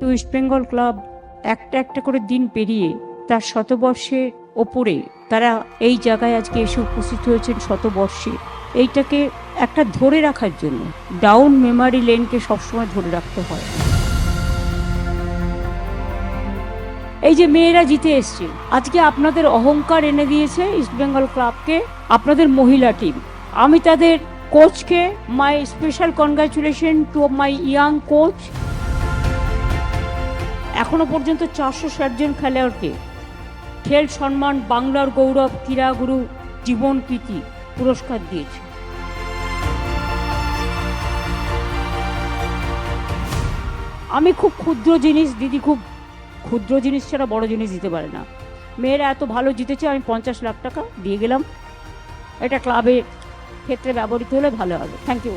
তো east Bengal club একটা একটা করে দিন পেরিয়ে তার শতবর্ষে ওপরে তারা এই জায়গায় আজকে এসে উপস্থিত হয়েছেন শতবর্ষে। এইটাকে একটা ধরে রাখার জন্য ডাউন মেমারি লেনকে সবসময় ধরে রাখতে হয়। এই যে মেয়েরা জিতে এসছে, আজকে আপনাদের অহংকার এনে দিয়েছে ইস্টবেঙ্গল ক্লাবকে আপনাদের মহিলা টিম আমি তাদের কোচকে my special congratulation to my young coach এখনও পর্যন্ত চারশো ষাট জন খেলোয়াড়কে খেল সম্মান, বাংলার গৌরব, ক্রীড়াগুরু, জীবন প্রীতি পুরস্কার দিয়েছে। আমি খুব ক্ষুদ্র জিনিস, দিদি খুব ক্ষুদ্র জিনিস ছাড়া বড় জিনিস দিতে পারে না। মেয়েরা এত ভালো জিতেছে, আমি পঞ্চাশ লাখ টাকা দিয়ে গেলাম। এটা ক্লাবের ক্ষেত্রে ব্যবহৃত হলে ভালো হবে। Thank you